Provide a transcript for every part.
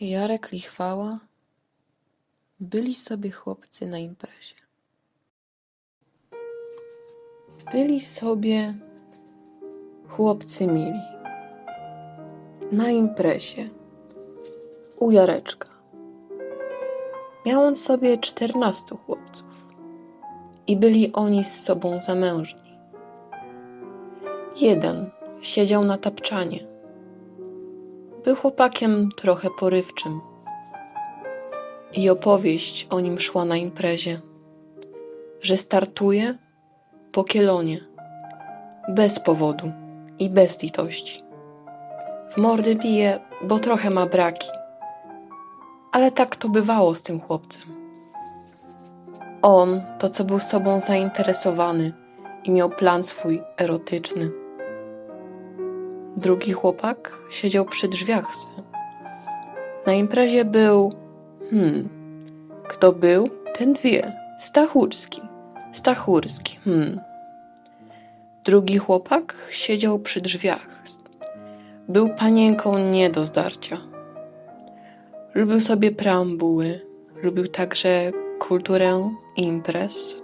Jarek Lichwała byli sobie chłopcy na imprezie. Byli sobie chłopcy mili. Na imprezie u Jareczka. Miał on sobie czternastu chłopców i byli oni z sobą zamężni. Jeden siedział na tapczanie. Był chłopakiem trochę porywczym. I opowieść o nim szła na imprezie, że startuje po kielonie, bez powodu i bez litości. W mordy bije, bo trochę ma braki. Ale tak to bywało z tym chłopcem. On to, co był sobą zainteresowany i miał plan swój erotyczny. Drugi chłopak siedział przy drzwiach. Na imprezie był. Hmm. Kto był, ten wie. Stachurski. Stachurski. Hmm. Drugi chłopak siedział przy drzwiach. Był panienką nie do zdarcia. Lubił sobie preambuły. Lubił także kulturę imprez.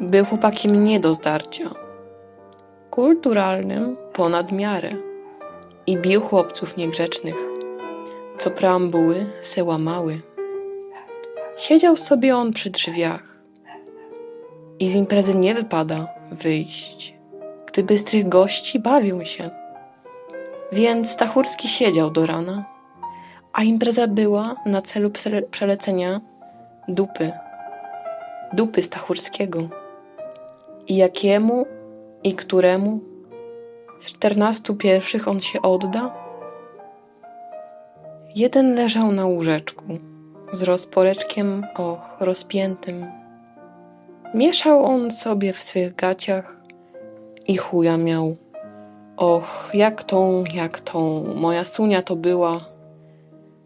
Był chłopakiem nie do zdarcia kulturalnym ponad miarę i bił chłopców niegrzecznych, co preambuły se łamały. Siedział sobie on przy drzwiach i z imprezy nie wypada wyjść, gdy bystrych gości bawią się. Więc Stachurski siedział do rana, a impreza była na celu przele- przelecenia dupy, dupy Stachurskiego. I jakiemu i któremu z czternastu pierwszych on się odda? Jeden leżał na łóżeczku z rozporeczkiem, och, rozpiętym. Mieszał on sobie w swych gaciach i chuja miał. Och, jak tą, jak tą, moja sunia to była,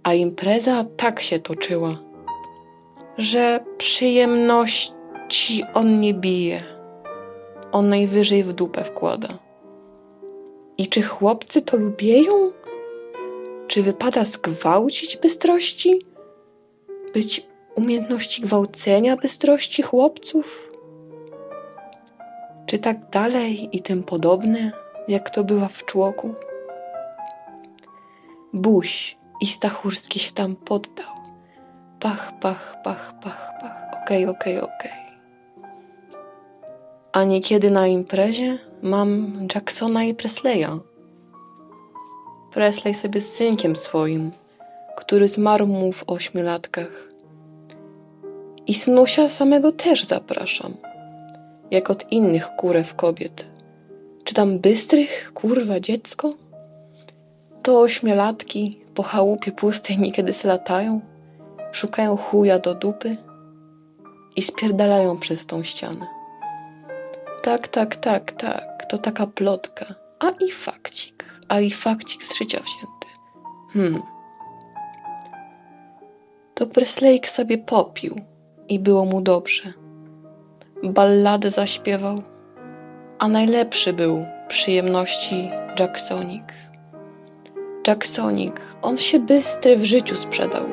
a impreza tak się toczyła, że przyjemności on nie bije on najwyżej w dupę wkłada. I czy chłopcy to lubieją? Czy wypada zgwałcić bystrości? Być umiejętności gwałcenia bystrości chłopców? Czy tak dalej i tym podobne, jak to bywa w człoku? Buś i Stachurski się tam poddał. Pach, pach, pach, pach, pach. Okej, okej, okej. A niekiedy na imprezie mam Jacksona i Presleya. Presley sobie z synkiem swoim, który zmarł mu w ośmiolatkach. I snusia samego też zapraszam, jak od innych kurew kobiet. Czy tam bystrych, kurwa, dziecko? To ośmiolatki po chałupie pustej niekiedy se latają, szukają chuja do dupy i spierdalają przez tą ścianę. Tak, tak, tak, tak. To taka plotka. A i fakcik. A i fakcik z życia wzięty. Hmm. To Presleyk sobie popił i było mu dobrze. Balladę zaśpiewał, a najlepszy był przyjemności Jacksonik. Jacksonik, on się bystry w życiu sprzedał.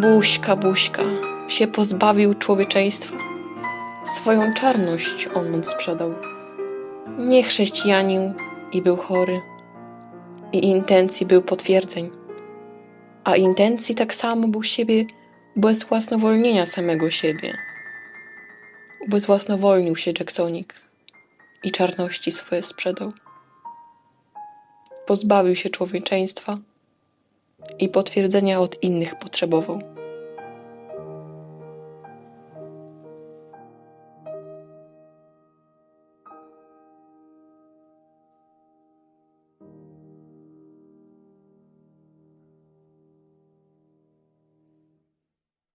Buźka, buźka, się pozbawił człowieczeństwa swoją czarność on sprzedał. Nie chrześcijanin i był chory, i intencji był potwierdzeń, a intencji tak samo był siebie bez własnowolnienia samego siebie. Ubezwłasnowolnił się Jacksonik i czarności swoje sprzedał. Pozbawił się człowieczeństwa i potwierdzenia od innych potrzebował.